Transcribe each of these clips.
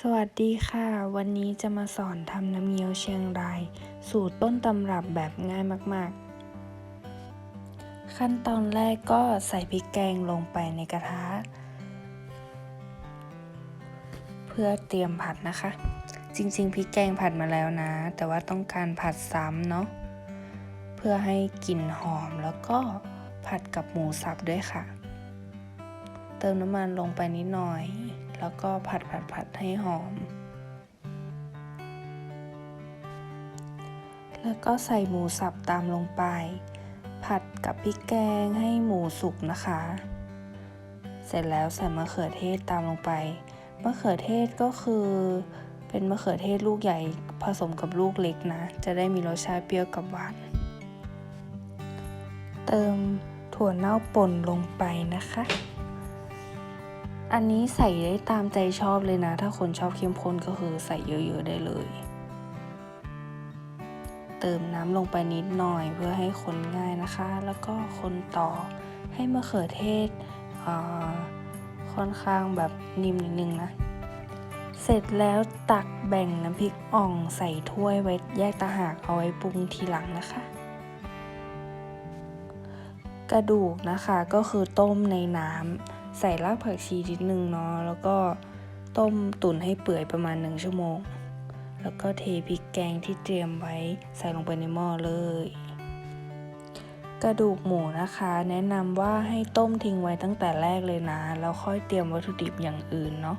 สวัสดีค่ะ วันนี้จะมาสอนทำน้ำเงี้ยวเชียงราย สูตรต้นตำรับแบบง่ายมาก ๆ ขั้นตอนแรกก็ใส่พริกแกงลงไปในกระทะ เพื่อเตรียมผัดนะคะ จริง ๆพริกแกงผัดมาแล้วนะ แต่ว่าต้องการผัดซ้ำเนาะเพื่อให้กลิ่นหอมแล้วก็ผัดกับหมูสับด้วยค่ะ เติมน้ำมันลงไปนิดหน่อย แล้วก็ผัดผัดผัดให้หอม แล้วก็ใส่หมูสับตามลงไป ผัดกับพริกแกงให้หมูสุกนะคะ เสร็จแล้วใส่มะเขือเทศตามลงไป มะเขือเทศก็คือเป็นมะเขือเทศลูกใหญ่ผสมกับลูกเล็กนะ จะได้มีรสชาติเปรี้ยวกับหวาน เติมถั่วเน่าป่นลงไปนะคะ อันนี้ใส่ได้ตามใจชอบเลยนะ ถ้าคนชอบเข้มข้นก็คือใส่เยอะๆได้เลย เติมน้ำลงไปนิดหน่อยเพื่อให้คนง่ายนะคะ แล้วก็คนต่อให้มะเขือเทศค่อนข้างแบบนิ่มนิดนึงนะ เสร็จแล้วตักแบ่งน้ำพริกอ่องใส่ถ้วยไว้แยกตะหากเอาไว้ปรุงทีหลังนะคะ กระดูกนะคะก็คือต้มในน้ำ ใส่รากผักชีนิดนึงเนาะแล้วก็ต้มตุ๋นให้เปื่อยประมาณหนึ่งชั่วโมง แล้วก็เทพริกแกงที่เตรียมไว้ใส่ลงไปในหม้อเลย กระดูกหมูนะคะ แนะนำว่าให้ต้มทิ้งไว้ตั้งแต่แรกเลยนะ แล้วค่อยเตรียมวัตถุดิบอย่างอื่นเนาะ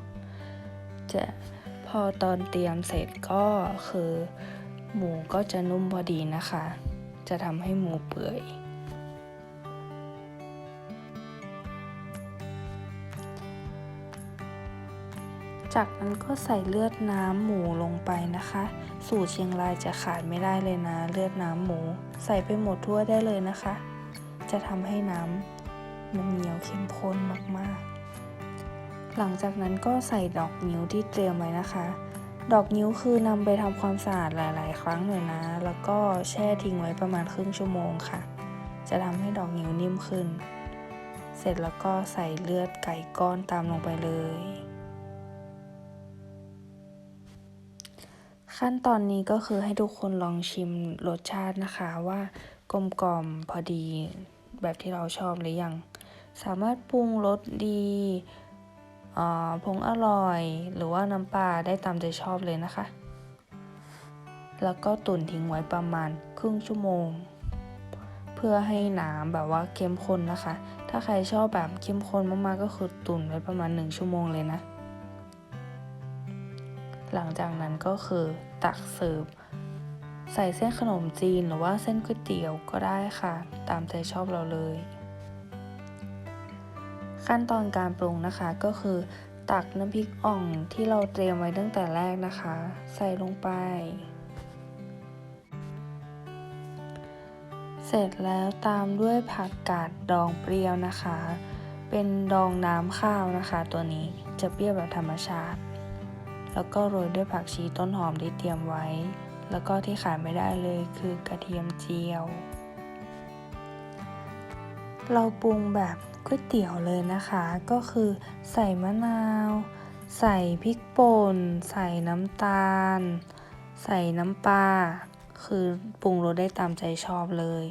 จะพอตอนเตรียมเสร็จก็คือ หมูก็จะนุ่มพอดีนะคะ จะทำให้หมูเปื่อย จากนั้นก็ใส่เลือดน้ำหมูลงไปนะคะ สูตรเชียงรายจะขาดไม่ได้เลยนะ เลือดน้ำหมู ใส่ไปหมดทั่วได้เลยนะคะ จะทำให้น้ำมันเหนียวเข้มข้นมากๆ หลังจากนั้นก็ใส่ดอกนิ้วที่เตรียมไว้นะคะ ดอกนิ้วคือนำไปทำความสะอาดหลาย ๆ ครั้งหน่อยนะ แล้วก็แช่ทิ้งไว้ประมาณครึ่งชั่วโมงค่ะ จะทำให้ดอกนิ้วนิ่มขึ้น เสร็จแล้วก็ใส่เลือดไก่ก้อนตามลงไปเลย ขั้นตอนนี้ก็คือให้ทุกคนลองชิมรสชาตินะคะว่ากลมกล่อมพอดีแบบที่เราชอบหรือยัง สามารถปรุงรสดีผงอร่อย หรือว่าน้ำปลาได้ตามใจชอบเลยนะคะ แล้วก็ตุ๋นทิ้งไว้ประมาณครึ่งชั่วโมง เพื่อให้น้ำแบบว่าเข้มข้นนะคะ ถ้าใครชอบแบบเข้มข้นมากๆก็คือตุ๋นไว้ประมาณ 1 ชั่วโมงเลยนะ หลังจากนั้นก็คือตักเสิร์ฟใส่เส้นขนมจีนหรือว่าเส้นก๋วยเตี๋ยวก็ได้ค่ะ ตามใจชอบเราเลย ขั้นตอนการปรุงนะคะก็คือ ตักน้ำพริกอ่องที่เราเตรียมไว้ตั้งแต่แรกนะคะ ใส่ลงไป เสร็จแล้วตามด้วยผักกาดดองเปรี้ยวนะคะ เป็นดองน้ำข้าวนะคะ ตัวนี้จะเปรี้ยวแบบธรรมชาติ แล้วก็โรยด้วยผักชีต้นหอมที่เตรียมไว้ แล้วก็ที่ขาดไม่ได้เลยคือกระเทียมเจียว เราปรุงแบบก๋วยเตี๋ยวเลยนะคะ ก็คือใส่มะนาว ใส่พริกป่น ใส่น้ำตาล ใส่น้ำปลา คือปรุงรสได้ตามใจชอบเลย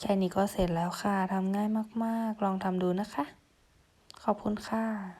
แค่นี้ก็เสร็จแล้วค่ะ ทำง่ายมากๆ ลองทำดูนะคะ ขอบคุณค่ะ